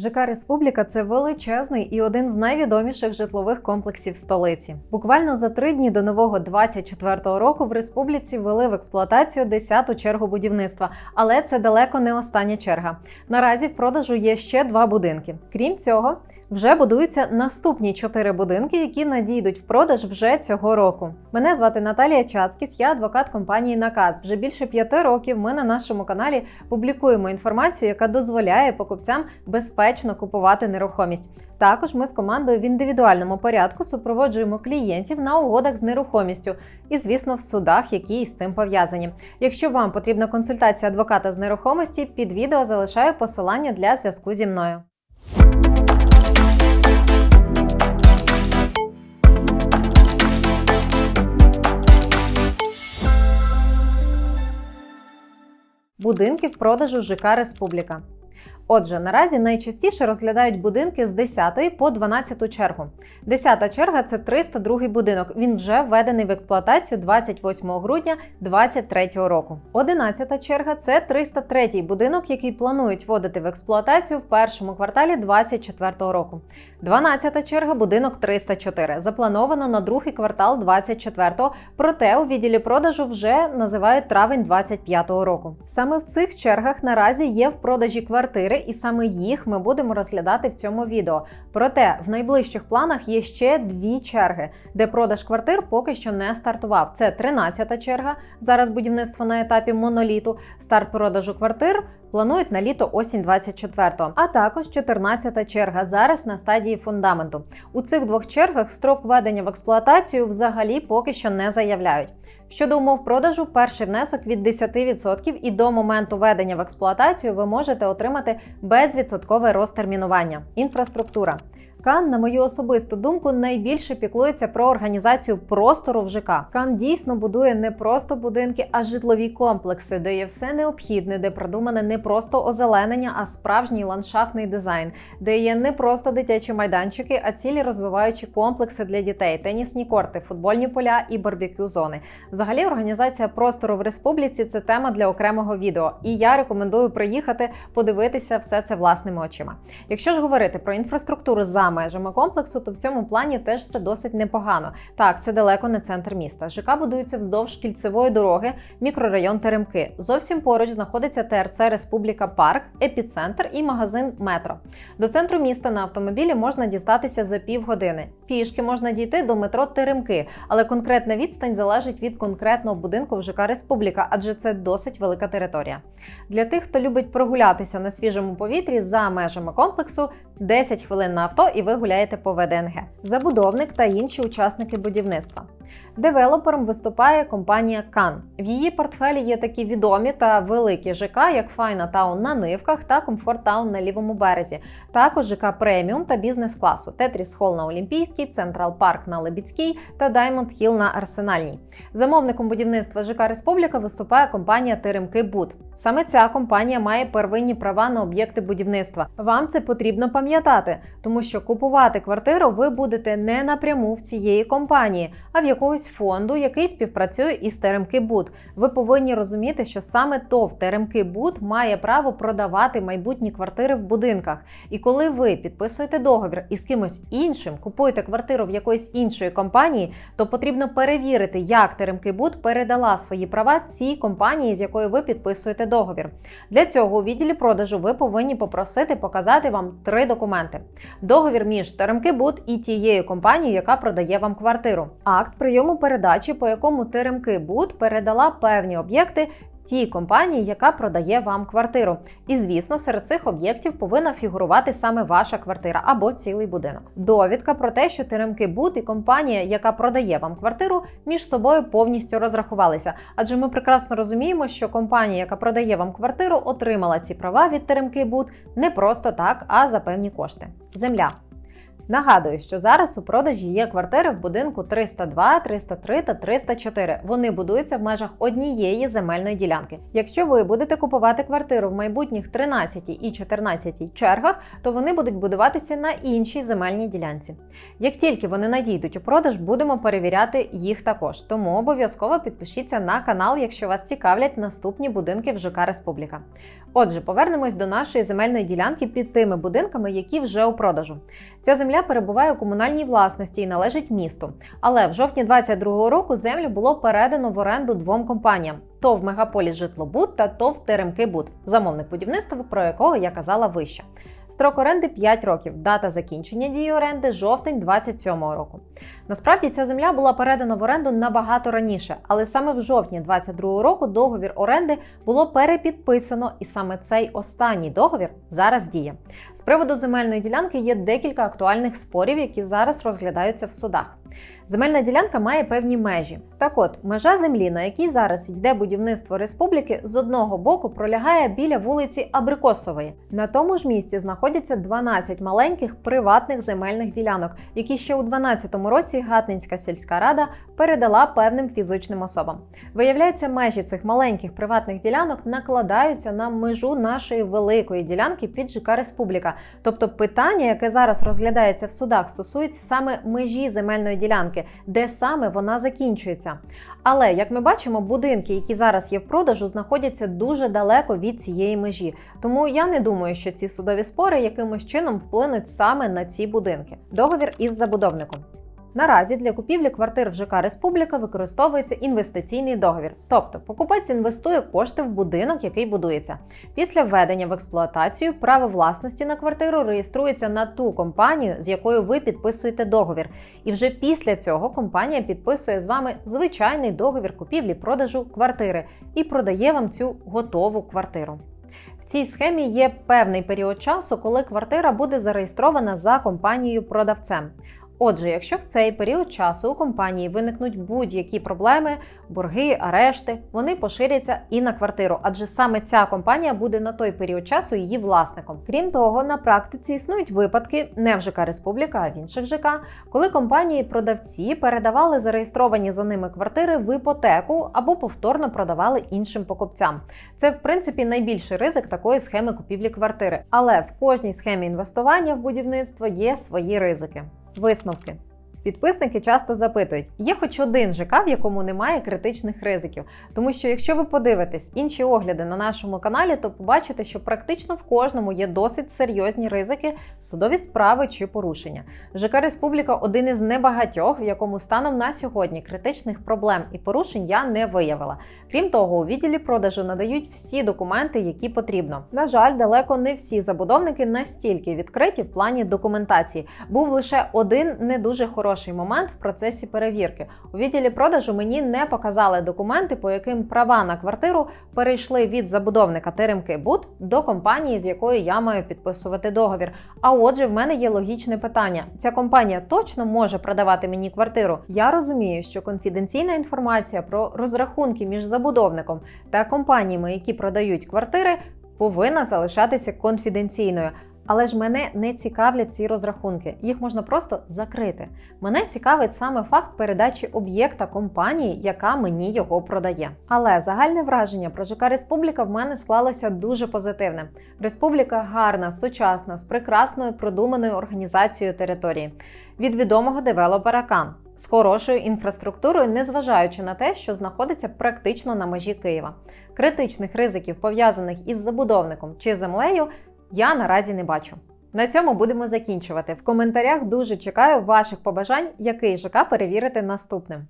ЖК Республіка це величезний і один з найвідоміших житлових комплексів столиці. Буквально за три дні до нового 24-го року в республіці ввели в експлуатацію 10-ту чергу будівництва, але це далеко не остання черга. Наразі в продажу є ще два будинки. Крім цього, вже будуються наступні чотири будинки, які надійдуть в продаж вже цього року. Мене звати Наталія Чацкіс, я адвокат компанії Наказ. Вже більше п'яти років ми на нашому каналі публікуємо інформацію, яка дозволяє покупцям безпечно купувати нерухомість. Також ми з командою в індивідуальному порядку супроводжуємо клієнтів на угодах з нерухомістю і, звісно, в судах, які із цим пов'язані. Якщо вам потрібна консультація адвоката з нерухомості, під відео залишаю посилання для зв'язку зі мною. Будинки в продажу ЖК Республіка. Отже, наразі найчастіше розглядають будинки з 10 по 12 чергу. 10 черга це 302 будинок. Він вже введений в експлуатацію 28 грудня 2023 року. 11 черга це 303 будинок, який планують вводити в експлуатацію в першому кварталі 2024 року. 12 черга будинок 304. Заплановано на другий квартал 24-го, проте у відділі продажу вже називають травень 25-го року. Саме в цих чергах наразі є в продажі квартири, і саме їх ми будемо розглядати в цьому відео. Проте в найближчих планах є ще дві черги, де продаж квартир поки що не стартував. Це 13-та черга. Зараз будівництво на етапі моноліту. Старт продажу квартир планують на літо осінь 24-го. А також 14-та черга зараз на стадії фундаменту. У цих двох чергах строк введення в експлуатацію взагалі поки що не заявляють. Щодо умов продажу, перший внесок від 10% і до моменту введення в експлуатацію ви можете отримати безвідсоткове розтермінування. Інфраструктура. Кан, на мою особисту думку, найбільше піклується про організацію простору в ЖК. Кан дійсно будує не просто будинки, а житлові комплекси, де є все необхідне, де продумане не просто озеленення, а справжній ландшафтний дизайн, де є не просто дитячі майданчики, а цілі розвиваючі комплекси для дітей, тенісні корти, футбольні поля і барбекю зони. Взагалі, організація простору в республіці це тема для окремого відео, і я рекомендую приїхати подивитися все це власними очима. Якщо ж говорити про інфраструктуру за межами комплексу, то в цьому плані теж все досить непогано. Так, це далеко не центр міста. ЖК будується вздовж кільцевої дороги, мікрорайон Теремки. Зовсім поруч знаходиться ТРЦ Республіка Парк, епіцентр і магазин Метро. До центру міста на автомобілі можна дістатися за півгодини. Пішки можна дійти до метро Теремки, але конкретна відстань залежить від конкретного будинку в ЖК Республіка, адже це досить велика територія. Для тих, хто любить прогулятися на свіжому повітрі за межами комплексу, 10 хвилин на авто і ви гуляєте по ВДНГ. Забудовник та інші учасники будівництва. Девелопером виступає компанія Кан. В її портфелі є такі відомі та великі ЖК, як Файна Таун на Нивках та Комфорт Таун на лівому березі. Також ЖК преміум та бізнес-класу, Тетріс Холл на Олімпійській, Централ Парк на Лебідській та Даймонд Хіл на Арсенальній. Замовником будівництва ЖК Республіка виступає компанія Теремки Буд. Саме ця компанія має первинні права на об'єкти будівництва. Вам це потрібно пам'ятати, тому що купувати квартиру ви будете не напряму в цієї компанії, а в якогось фонду, який співпрацює із Теремки Буд. Ви повинні розуміти, що саме ТОВ Теремки Буд має право продавати майбутні квартири в будинках. І коли ви підписуєте договір із кимось іншим, купуєте квартиру в якоїсь іншої компанії, то потрібно перевірити, як Теремки Буд передала свої права цій компанії, з якою ви підписуєте договір. Для цього у відділі продажу ви повинні попросити показати вам три документи: договір між Теремки Буд і тією компанією, яка продає вам квартиру, акт прийому передачі, по якому Теремки Буд передала певні об'єкти. Тій компанії, яка продає вам квартиру. І звісно, серед цих об'єктів повинна фігурувати саме ваша квартира або цілий будинок. Довідка про те, що Теремки Буд і компанія, яка продає вам квартиру, між собою повністю розрахувалися. Адже ми прекрасно розуміємо, що компанія, яка продає вам квартиру, отримала ці права від Теремки Буд не просто так, а за певні кошти. Земля. Нагадую, що зараз у продажі є квартири в будинку 302, 303 та 304. Вони будуються в межах однієї земельної ділянки. Якщо ви будете купувати квартиру в майбутніх 13 і 14 чергах, то вони будуть будуватися на іншій земельній ділянці. Як тільки вони надійдуть у продаж, будемо перевіряти їх також. Тому обов'язково підпишіться на канал, якщо вас цікавлять наступні будинки в ЖК Республіка. Отже, повернемось до нашої земельної ділянки під тими будинками, які вже у продажу. Ця земля перебуває у комунальній власності і належить місту. Але в жовтні 2022 року землю було передано в оренду двом компаніям: ТОВ Мегаполіс Житлобуд та ТОВ Теремки Буд, замовник будівництва, про якого я казала вище. Строк оренди 5 років, дата закінчення дії оренди жовтень 27 року. Насправді ця земля була передана в оренду набагато раніше, але саме в жовтні 22 року договір оренди було перепідписано, і саме цей останній договір зараз діє. З приводу земельної ділянки є декілька актуальних спорів, які зараз розглядаються в судах. Земельна ділянка має певні межі. Так от, межа землі, на якій зараз йде будівництво республіки, з одного боку пролягає біля вулиці Абрикосової. На тому ж місці знаходяться 12 маленьких приватних земельних ділянок, які ще у 2012 році Гатнинська сільська рада передала певним фізичним особам. Виявляється, межі цих маленьких приватних ділянок накладаються на межу нашої великої ділянки під ЖК Республіка. Тобто питання, яке зараз розглядається в судах, стосується саме межі земельної ділянки, де саме вона закінчується. Але як ми бачимо, будинки, які зараз є в продажу, знаходяться дуже далеко від цієї межі. Тому я не думаю, що ці судові спори якимось чином вплинуть саме на ці будинки. Договір із забудовником. Наразі для купівлі квартир в ЖК Республіка використовується інвестиційний договір, тобто покупець інвестує кошти в будинок, який будується. Після введення в експлуатацію право власності на квартиру реєструється на ту компанію, з якою ви підписуєте договір. І вже після цього компанія підписує з вами звичайний договір купівлі-продажу квартири і продає вам цю готову квартиру. В цій схемі є певний період часу, коли квартира буде зареєстрована за компанією продавцем. Отже, якщо в цей період часу у компанії виникнуть будь-які проблеми, борги, арешти, вони поширяться і на квартиру, адже саме ця компанія буде на той період часу її власником. Крім того, на практиці існують випадки не в ЖК Республіка, а в інших ЖК, коли компанії-продавці передавали зареєстровані за ними квартири в іпотеку або повторно продавали іншим покупцям. Це, в принципі, найбільший ризик такої схеми купівлі квартири. Але в кожній схемі інвестування в будівництво є свої ризики. Висновки. Підписники часто запитують: є хоч один ЖК, в якому немає критичних ризиків. Тому що, якщо ви подивитесь інші огляди на нашому каналі, то побачите, що практично в кожному є досить серйозні ризики, судові справи чи порушення. ЖК Республіка один із небагатьох, в якому станом на сьогодні критичних проблем і порушень я не виявила. Крім того, у відділі продажу надають всі документи, які потрібно. На жаль, далеко не всі забудовники настільки відкриті в плані документації. Був лише один не дуже хороший момент в процесі перевірки. У відділі продажу мені не показали документи, по яким права на квартиру перейшли від забудовника Теремки Буд до компанії, з якою я маю підписувати договір. А отже, в мене є логічне питання: ця компанія точно може продавати мені квартиру. Я розумію, що конфіденційна інформація про розрахунки між забудовником та компаніями, які продають квартири, повинна залишатися конфіденційною. Але ж мене не цікавлять ці розрахунки, їх можна просто закрити. Мене цікавить саме факт передачі об'єкта компанії, яка мені його продає. Але загальне враження про ЖК Республіка в мене склалося дуже позитивне. Республіка гарна, сучасна, з прекрасною продуманою організацією території від відомого девелопера Кан. З хорошою інфраструктурою, незважаючи на те, що знаходиться практично на межі Києва. Критичних ризиків, пов'язаних із забудовником чи землею, я наразі не бачу. На цьому будемо закінчувати. В коментарях дуже чекаю ваших побажань, який ЖК перевірити наступним.